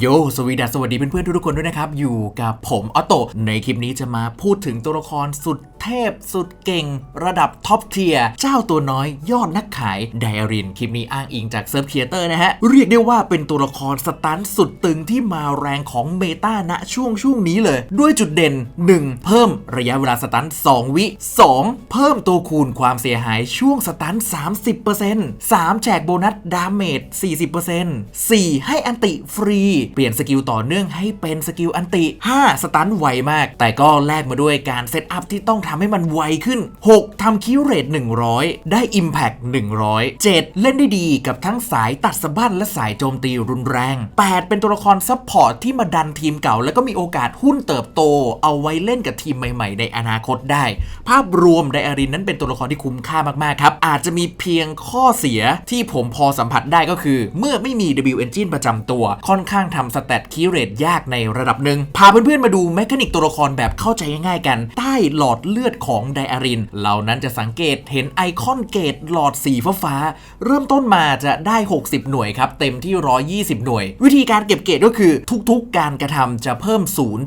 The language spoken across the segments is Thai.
โยสวีดัสสวัสดีเพื่อนๆทุกๆคนด้วยนะครับ อยู่กับผมออโตในคลิปนี้จะมาพูดถึงตัวละครสุด พสุดเก่ง ระดับท็อปเทียร์เจ้าตัวน้อยยอดนักขายไดอารินคลิปนี้อ้างอิงจากเซิร์ฟเคียเตอร์นะฮะ เรียกได้ว่าเป็นตัวละครสตันสุดตึงที่มาแรงของเมตาณช่วงช่วงนี้เลย ด้วยจุดเด่น 1. เพิ่มระยะเวลาสตัน 2 วิ 2. เพิ่มตัวคูณความเสียหายช่วงสตัน 30% 3. แจกโบนัสดาเมจ 40% 4. ให้อันติฟรี เปลี่ยนสกิลต่อเนื่องให้เป็นสกิลอันติ 5. สตันไวมาก แต่ก็แลกมาด้วยการเซตอัพที่ต้องทำให้มันไวขึ้น 6. ทำคิวเรท100 ได้ Impact 100 7. เล่นได้ดีกับทั้งสายตัดสะบั้นและสายโจมตีรุนแรง 8. เป็นตัวละครซัพพอร์ตที่มาดันทีมเก่า แล้วก็มีโอกาสหุ้นเติบโต เอาไว้เล่นกับทีมใหม่ ๆ ในอนาคตได้ ภาพรวมไดอารินนั้นเป็นตัวละครที่คุ้มค่ามากๆครับอาจจะมีเพียงข้อเสียที่ผมพอสัมผัสได้ก็คือ เมื่อไม่มี W Engine ประจำตัว ค่อนข้างทำสแตทคีเรทยากในระดับหนึ่งพาเพื่อนๆมาดูแมคานิกตัวละครแบบเข้าใจง่ายๆกัน ใต้หลอดเลือดของไดอาริน เหล่านั้นจะสังเกตเห็นไอคอนเกตหลอดสีฟ้าๆเริ่มต้นมาจะได้ 60 หน่วยครับ เต็มที่ 120 หน่วย วิธีการเก็บเกรดก็คือทุกๆ การกระทำจะเพิ่ม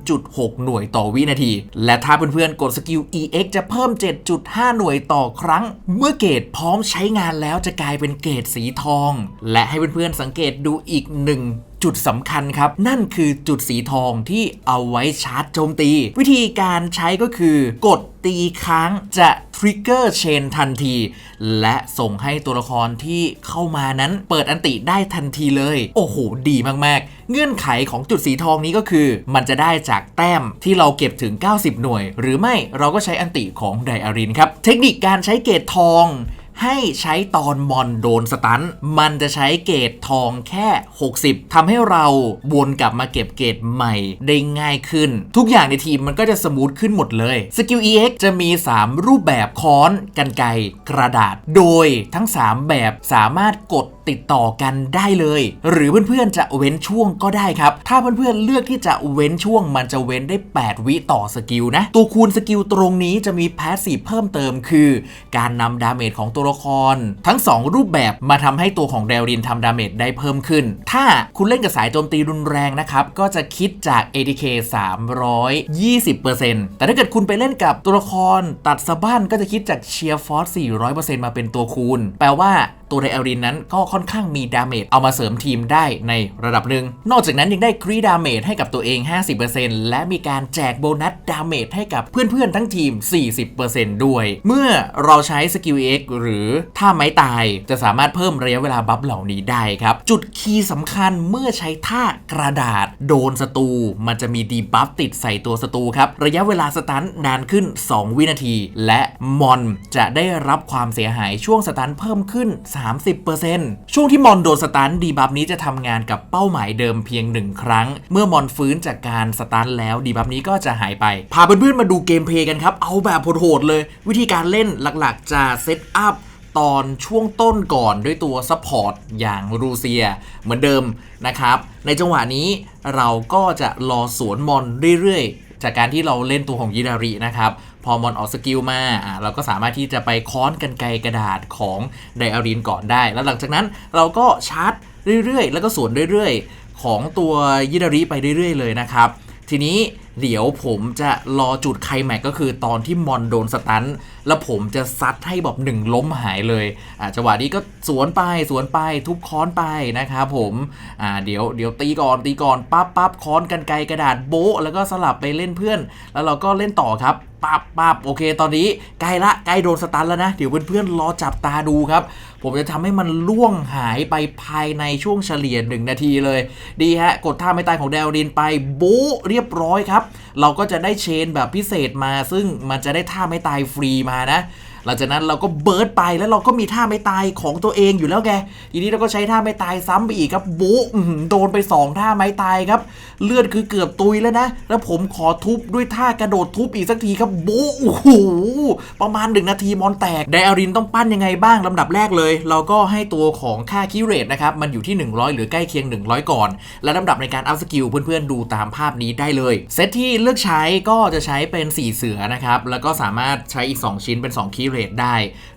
0.6 หน่วยต่อวินาที และถ้าเพื่อนๆ กดสกิล EX จะเพิ่ม 7.5 หน่วยต่อครั้ง เมื่อเกรดพร้อมใช้งานแล้วจะกลายเป็นเกรดสีทอง และให้เพื่อนๆสังเกตดูอีกหนึ่ง จุดสำคัญครับ นั่นคือจุดสีทองที่เอาไว้ชาร์จโจมตี วิธีการใช้ก็คือกดตีค้างจะทริกเกอร์เชนทันที และส่งให้ตัวละครที่เข้ามานั้นเปิดอันติได้ทันทีเลย โอ้โห ดีมาก ๆ เงื่อนไขของจุดสีทองนี้ก็คือ มันจะได้จากแต้มที่เราเก็บถึง 90 หน่วย หรือไม่เราก็ใช้อันติของไดอารินครับ เทคนิคการใช้เกตทอง ให้ใช้ตอนมอนโดนสตัน มันจะใช้เกรดทองแค่ 60ทำให้เราวนกลับมาเก็บเกรดใหม่ได้ง่ายขึ้น ทุกอย่างในทีมมันก็จะสมูทขึ้นหมดเลยสกิล EX จะมี 3 รูปแบบค้อนกันไกกระดาษ โดยทั้ง 3 แบบสามารถกด ติดต่อกันได้เลย หรือเพื่อนๆจะเว้นช่วงก็ได้ครับ ถ้าเพื่อนๆเลือกที่จะเว้นช่วงมันจะเว้นได้ 8 วิต่อสกิลนะ ตัวคูณสกิลตรงนี้จะมีแพสซีฟเพิ่มเติมคือ การนำดาเมจของตัวละคร ทั้ง 2 รูปแบบมาทำให้ตัวของเดรินทำดาเมจได้เพิ่มขึ้น ถ้าคุณเล่นกับสายโจมตีรุนแรงนะครับ ก็จะคิดจาก ADK 320%แต่ถ้าเกิดคุณไปเล่นกับตัวละครตัดสะบั้นก็จะคิดจากเชียร์ฟอร์ส400%มาเป็นตัวคูณ แปลว่า ตัวไดอารินนั้นก็ค่อนข้างมีดาเมจเอามาเสริมทีมได้ในระดับหนึ่ง นอกจากนั้นยังได้ครีดาเมจให้กับตัวเอง 50%และมีการแจกโบนัสดาเมจให้กับเพื่อนๆทั้งทีม 40%ด้วย เมื่อเราใช้สกิล X หรือท่าไม้ตายจะสามารถเพิ่มระยะเวลาบัฟเหล่านี้ได้ครับ จุดคีย์สำคัญเมื่อใช้ท่ากระดาษโดนศัตรูมันจะมีดีบัฟติดใส่ตัวศัตรูครับ ระยะเวลาสตันนานขึ้น 2 วินาที และมอนจะได้รับความเสียหายช่วงสตันเพิ่มขึ้น30%ช่วงที่มอนโดนสตันดีบัฟนี้จะทำงานกับเป้าหมายเดิมเพียงหนึ่งครั้ง เมื่อมอนฟื้นจากการสตันแล้วดีบัฟนี้ก็จะหายไป พาเพื่อนๆมาดูเกมเพลย์กันครับ เอาแบบโหดๆเลย วิธีการเล่นหลักๆจะเซตอัพตอนช่วงต้นก่อนด้วยตัวซัพพอร์ตอย่างรูเซีย เหมือนเดิมนะครับ ในจังหวะนี้เราก็จะรอสวนมอนเรื่อยๆ จากการที่เราเล่นตัวของยิดารินะครับ พอมอนออกสกิลมาอะเราก็สามารถที่จะไปค้อนกันไกลกระดาษของไดอารีนก่อนได้ แล้วหลังจากนั้นเราก็ชาร์จเรื่อยๆ แล้วก็สวนเรื่อยๆ ของตัวยิดาริไปเรื่อยๆ เลยนะครับ ทีนี้ เดี๋ยวผมจะรอจุดไคลแม็กก็คือตอนที่มอนโดนสตันแล้วผมจะซัดให้แบบหนึ่งล้มหายเลยอ่าจังหวะนี้ก็สวนไปสวนไปทุบค้อนไปนะครับผมอ่าเดี๋ยวเดี๋ยวตีก่อนตีก่อนปั๊บปั๊บค้อนกันไกรกระดาษโบ๊ะแล้วก็สลับไปเล่นเพื่อน แล้วเราก็เล่นต่อครับปั๊บปั๊บโอเคตอนนี้ใกล้ละใกล้โดนสตันแล้วนะ เดี๋ยวเพื่อนๆรอจับตาดูครับ ผมจะทำให้มันล่วงหายไปภายในช่วงเฉลี่ย1นาทีเลย ดีฮะ กดท่าไม่ตายของเดลดินไปโบ๊ะเรียบร้อยครับเราก็จะได้เชนแบบพิเศษมา ซึ่งมันจะได้ท่าไม่ตายฟรีมานะ หลังจากนั้นเราก็เบิร์ดไปแล้วเราก็มีท่าไม่ตายของตัวเองอยู่แล้วแกทีนี้เราก็ใช้ท่าไม่ตายซ้ำไปอีกครับโบ๊ะโดนไป 2 ท่าไม้ตายครับ เลือดคือเกือบตุยแล้วนะ แล้วผมขอทุบด้วยท่ากระโดดทุบอีกสักทีครับโบ๊ะโอ้โหประมาณ 1 นาทีมอนแตกไดอารินต้องปั้นยังไงบ้างลำดับแรกเลย เราก็ให้ตัวของค่าคิเรตนะครับมันอยู่ที่ 100 หรือใกล้เคียง 100 ก่อน และลำดับในการอัพสกิลเพื่อนๆดูตามภาพนี้ได้เลยเซตที่เลือกใช้ก็จะใช้เป็น 4 เสือนะครับแล้วก็สามารถใช้อีก 2 ชิ้นเป็น 2คีเรทได้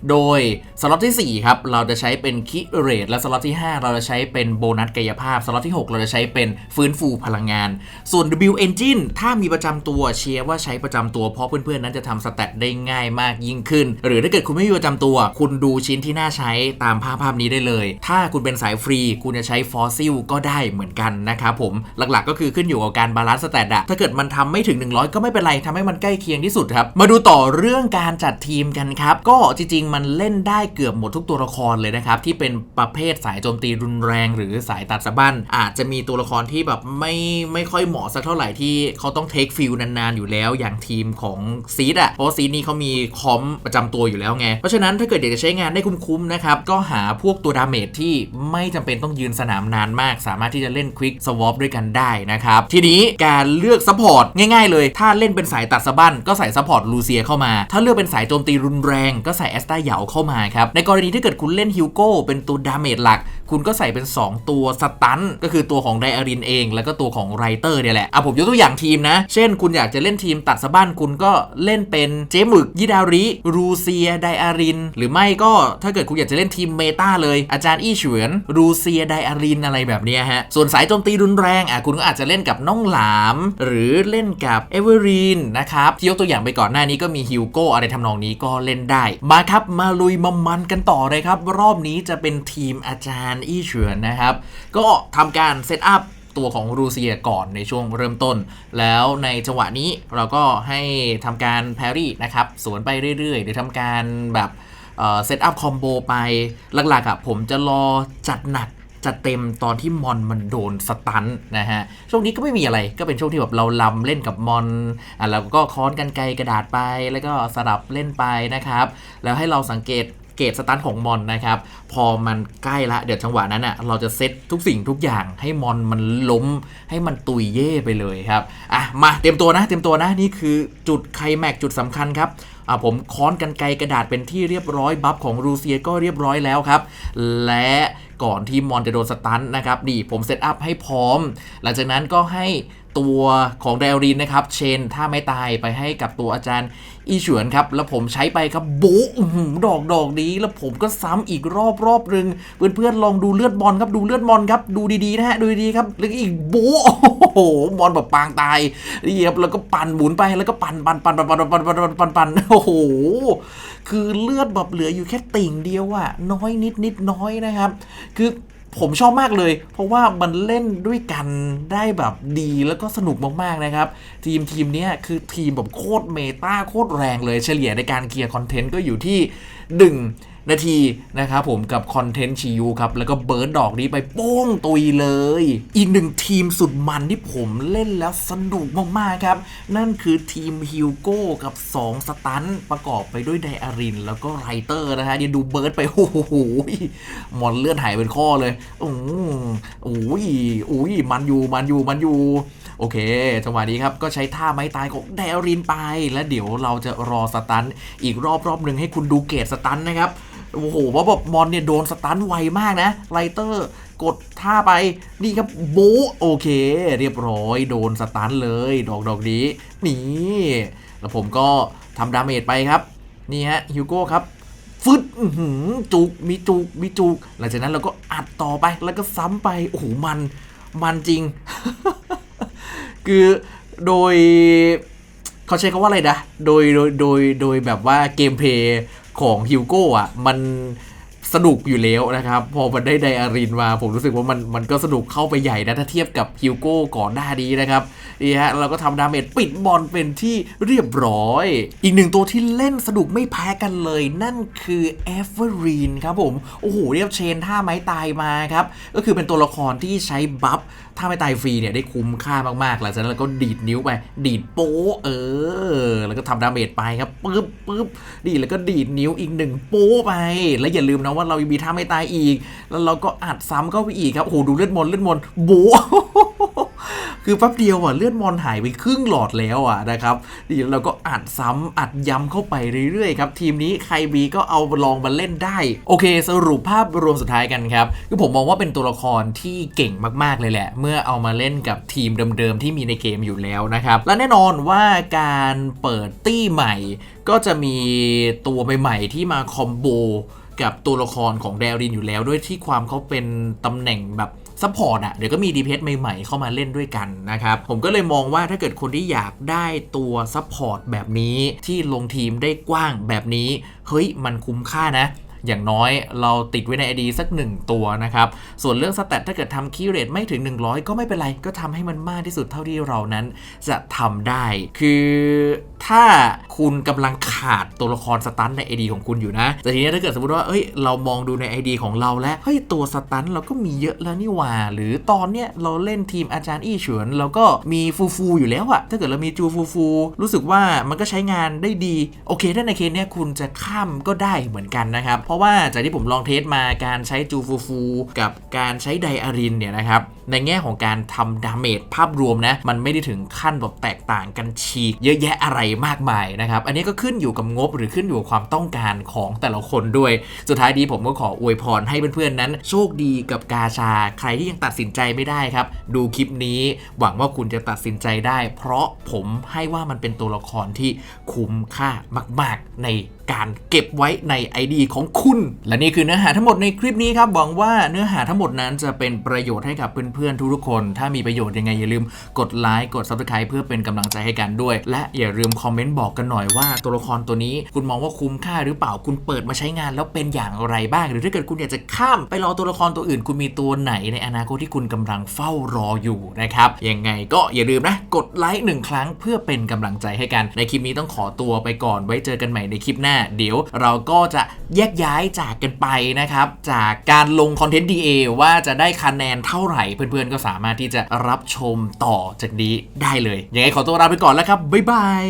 โดยสล็อตที่4ครับเราจะใช้เป็นคิเรทและสล็อตที่ 5 เราจะใช้เป็นโบนัสกายภาพสล็อตที่ 6 เราจะใช้เป็นฟื้นฟูพลังงาน ส่วน W Engine ถ้ามีประจำตัวเชียร์ว่าใช้ประจำตัวเพราะเพื่อนๆนั้นจะทำสแตทได้ง่ายมากยิ่งขึ้น หรือถ้าเกิดคุณไม่มีประจำตัว คุณดูชิ้นที่น่าใช้ตามภาพภาพนี้ได้เลย ถ้าคุณเป็นสายฟรี คุณจะใช้ฟอสซิลก็ได้เหมือนกันนะครับผมหลักๆ ก็คือขึ้นอยู่กับการบาลานซ์สแตทอะถ้าเกิดมันทำไม่ถึง 100 ก็ไม่เป็นไรทำให้มันใกล้เคียงที่สุดครับมาดูต่อเรื่องการจัดทีมกันครับก็จริง ๆ มันเล่นได้เกือบหมดทุกตัวละครเลยนะครับ ที่เป็นประเภทสายโจมตีรุนแรง หรือสายตัดสะบั้น อาจจะมีตัวละครที่แบบไม่ไม่ค่อยเหมาะสักเท่าไหร่ที่เขาต้องเทคฟิลนานๆ อยู่แล้วอย่างทีมของซีดอะเพราะซีดนี้เขามีคอมประจำตัวอยู่แล้วไง เพราะฉะนั้นถ้าเกิดอยากจะใช้งานได้คุ้มๆนะครับก็หาพวกตัวดาเมจที่ไม่จำเป็นต้องยืนสนามนานมาก สามารถที่จะเล่นควิกสวอปด้วยกันได้นะครับทีนี้การเลือกซัพพอร์ตง่าย ๆ เลย ถ้าเล่นเป็นสายตัดสะบั้นก็ใส่ซัพพอร์ตลูเซียเข้ามา ถ้าเลือกเป็นสายโจมตีรุนแรงก็ใส่แอสตาเหยาเข้ามาครับ ในกรณีที่เกิดคุณเล่นฮิวโก้เป็นตัวดาเมจหลัก คุณก็ใส่เป็น 2 ตัวสตันก็คือตัวของไดอารินเอง แล้วก็ตัวของไรเตอร์เนี่ยแหละอะผมยกตัวอย่างทีมนะ เช่นคุณอยากจะเล่นทีมตัดสะบั้นคุณก็เล่นเป็นเจมึกยิดาริรูเซียไดอาริน หรือไม่ก็ถ้าเกิดคุณอยากจะเล่นทีมเมตาเลยอาจารย์อี้เฉวนรูเซียไดอารินอะไรแบบนี้ฮะส่วนสายโจมตีรุนแรงอะคุณก็อาจจะเล่นกับน้องหลาม หรือเล่นกับเอเวอรีนนะครับที่ยกตัวอย่างไปก่อนหน้านี้ก็มีฮิวโก้อะไรทำนองนี้ก็เล่นได้ มาครับมาลุยมามันกันต่อเลยครับ รอบนี้จะเป็นทีมอาจารย์อี้เฉวนนะครับ ก็ทำการเซตอัพตัวของรูเซียก่อนในช่วงเริ่มต้น แล้วในจังหวะนี้เราก็ให้ทำการแพรี่นะครับ สวนไปเรื่อยๆ หรือทำการแบบเซตอัพคอมโบไปหลักๆอะผมจะรอจัดหนัก จัดเต็มตอนที่มอนมันโดนสตันนะฮะช่วงนี้ก็ไม่มีอะไรก็เป็นช่วงที่แบบเราลำเล่นกับมอนอะเราก็ค้อนกันไกลกระดาษไป แล้วก็สลับเล่นไปนะครับ แล้วให้เราสังเกตเกตสตันของมอนนะครับพอมันใกล้ละเดี๋ยวจังหวะนั้นอะเราจะเซตทุกสิ่งทุกอย่างให้มอนมันล้มให้มันตุยเย่ไปเลยครับอะมาเตรียมตัวนะเตรียมตัวนะนี่คือจุดไคลแม็กจุดสำคัญครับอ่าผมค้อนกันไกลกระดาษเป็นที่เรียบร้อยบัฟของรูเซียก็เรียบร้อยแล้วครับ และ ก่อนที่มอนจะโดนสตันนะครับดีผมเซตอัพให้พร้อม หลังจากนั้นก็ให้ ตัวของไดอารินนะครับ เชนถ้าไม่ตายไปให้กับตัวอาจารย์อีเฉวนครับ แล้วผมใช้ไปครับโบะอื้อหือดอกดอกนี้ แล้วผมก็ซ้ำอีกรอบรอบหนึ่งเพื่อนเพื่อนๆลองดูเลือดบอลครับดูเลือดบอลครับดูดีๆนะฮะดูดีๆครับแล้วก็อีกโบะโอ้โหบอลแบบปางตายเยียบแล้วก็ปั่นหมุนไปแล้วก็ปั่นปั่นปั่นปั่นปั่นปั่นปั่นปั่นปั่นโอ้โหคือเลือดแบบเหลืออยู่แค่ติ่งเดียวอะน้อยนิดนิดน้อยนะครับ คือ ผมชอบมากเลย เพราะว่ามันเล่นด้วยกันได้แบบดีแล้วก็สนุกมากๆนะครับ ทีมทีมนี้คือทีมแบบโคตรเมตาโคตรแรงเลยเฉลี่ยในการเคลียร์คอนเทนต์ก็อยู่ที่ 1 นาทีนะครับผมกับคอนเทนต์ชิยูครับ แล้วก็เบิร์ดดอกนี้ไปโป้งตุยเลย อีกหนึ่งทีมสุดมันที่ผมเล่นแล้วสนุกมาก ๆ ครับ นั่นคือทีมฮิวโก้กับ 2 สตันประกอบไปด้วยไดอาริน แล้วก็ไรเตอร์นะฮะเดี๋ยวดูเบิร์ดไป โอ้โหหมอนเลือดหายเป็นข้อเลยอือโอ้ยโอ้ยมันอยู่มันอยู่มันอยู่โอเค จังหวะนี้ครับ ก็ใช้ท่าไม้ตายของไดอารินไป แล้วเดี๋ยวเราจะรอสตันอีกรอบรอบหนึ่งให้คุณดูเกตสตันนะครับ โอ้โหว่าแบบมอนเนี่ยโดนสตันไวมากนะไลเตอร์กดท่าไปนี่ครับโบโอเค เรียบร้อย โดนสตันเลย ดอกดอกนี้นี่แล้วผมก็ทำดาเมจไปครับ นี่ฮะฮิวโก้ครับฟึดจุกมีจุกมีจุกหลังจากนั้นเราก็อัดต่อไปแล้วก็ซ้ำไปโอ้โหมันมันจริง คือโดยเขาใช้คำว่าอะไรนะ โดยโดยโดยโดยแบบว่าเกมเพลย์ ของฮิวโก้อะมัน สนุกอยู่แล้วนะครับ พอมันได้ไดอารินมาผมรู้สึกว่ามันมันก็สนุกเข้าไปใหญ่นะ ถ้าเทียบกับฮิวโก้ก่อนหน้านี้นะครับนี่ฮะเราก็ทำดาเมจปิดบอลเป็นที่เรียบร้อย อีกหนึ่งตัวที่เล่นสนุกไม่แพ้กันเลย นั่นคือเอเวอรีนครับผม โอ้โห เรียบเชนท่าไม้ตายมาครับ ก็คือเป็นตัวละครที่ใช้บัฟท่าไม้ตายฟรีเนี่ยได้คุ้มค่ามากๆ หลังจากนั้นเราก็ดีดนิ้วไป ดีดโป๊เออ แล้วก็ทำดาเมจไปครับปึ๊บปึ๊บดีแล้วก็ดีดนิ้วอีกหนึ่งโป๊ไป แล้วอย่าลืมนะว่าเรายังมีท่าไม่ตายอีก แล้วเราก็อัดซ้ำเข้าไปอีกครับโอ้โหดูเลือดมนเลือดมนโบะคคือแป๊บเดียวอะเลือดมอนหายไปครึ่งหลอดแล้วอะนะครับเดี๋ยวเราก็อัดซ้ำอัดย้ำเข้าไปเรื่อยๆครับทีมนี้ใครบีก็เอาลองมาเล่นได้ โอเค สรุปภาพรวมสุดท้ายกันครับคือผมมองว่าเป็นตัวละครที่เก่งมากๆเลยแหละ เมื่อเอามาเล่นกับทีมเดิมๆที่มีในเกมอยู่แล้วนะครับและแน่นอนว่าการเปิดตี้ใหม่ ก็จะมีตัวใหม่ๆที่มาคอมโบ กับตัวละครของแดรินอยู่แล้ว ด้วยที่ความเขาเป็นตำแหน่งแบบซัพพอร์ตอะเดี๋ยวก็มีดีเพสใหม่ๆ เข้ามาเล่นด้วยกันนะครับ ผมก็เลยมองว่าถ้าเกิดคนที่อยากได้ตัวซัพพอร์ตแบบนี้ที่ลงทีมได้กว้างแบบนี้ เฮ้ยมันคุ้มค่านะ อย่างน้อยเราติดไว้ใน ID สัก 1 ตัวนะครับ ส่วนเรื่องสแตทถ้าเกิดทำคีย์เรทไม่ถึง 100 ก็ไม่เป็นไร ก็ทำให้มันมากที่สุดเท่าที่เรานั้นจะทำได้ คือถ้าคุณกำลังขาดตัวละครสตันใน ID ของคุณอยู่นะ แต่ทีนี้ถ้าเกิดสมมติว่าเอ้ยเรามองดูใน ID ของเราแล้วเฮ้ยตัวสตันเราก็มีเยอะแล้วนี่หว่า หรือตอนเนี้ยเราเล่นทีมอาจารย์อี้เฉินเราก็มีฟูฟูอยู่แล้วอะถ้าเกิดเรามีจูฟูฟู รู้สึกว่ามันก็ใช้งานได้ดี โอเคถ้าในเคสเนี้ยคุณจะข้ามก็ได้เหมือนกันนะครับเพราราะว่าจากที่ผมลองเทสมาการใช้จูฟูฟู กับการใช้ไดอารินเนี่ยนะครับในแง่ของการทำดาเมจภาพรวมนะมันไม่ได้ถึงขั้นแบบแตกต่างกันฉีก เยอะแยะอะไรมากมายนะครับ อันนี้ก็ขึ้นอยู่กับงบหรือขึ้นอยู่กับความต้องการของแต่ละคนด้วย สุดท้ายดีผมก็ขออวยพรให้เพื่อนๆนั้น โชคดีกับกาชา ใครที่ยังตัดสินใจไม่ได้ครับ ดูคลิปนี้หวังว่าคุณจะตัดสินใจได้ เพราะผมให้ว่ามันเป็นตัวละครที่คุ้มค่ามาก ๆ ใน การเก็บไว้ใน ID ของคุณ และนี่คือเนื้อหาทั้งหมดในคลิปนี้ครับหวังว่าเนื้อหาทั้งหมดนั้นจะเป็นประโยชน์ให้กับเพื่อนๆทุกๆคน ถ้ามีประโยชน์ยังไงอย่าลืมกดไลค์กด Subscribe เพื่อเป็นกำลังใจให้กันด้วย และอย่าลืมคอมเมนต์บอกกันหน่อยว่าตัวละครตัวนี้คุณมองว่าคุ้มค่าหรือเปล่าคุณเปิดมาใช้งานแล้วเป็นอย่างไรบ้าง หรือถ้าเกิดคุณอยากจะข้ามไปรอตัวละครตัวอื่น คุณมีตัวไหนในอนาคตที่คุณกำลังเฝ้ารออยู่นะครับยังไงก็อย่าลืมนะกดไลค์หนึ่งครั้งเพื่อเป็นกำลังใจให้กันในคลิปนี้ต้องขอตัวไปก่อนไว้เจอกันใหม่ในคลิปหน้าเดี๋ยวเราก็จะแยกย้ายจากกันไปนะครับ จากการลงคอนเทนต์ DA ว่าจะได้คะแนนเท่าไหร่ เพื่อนๆ ก็สามารถที่จะรับชมต่อจากนี้ได้เลย ยังไงขอตัวลาไปก่อนแล้วครับ บ๊ายบาย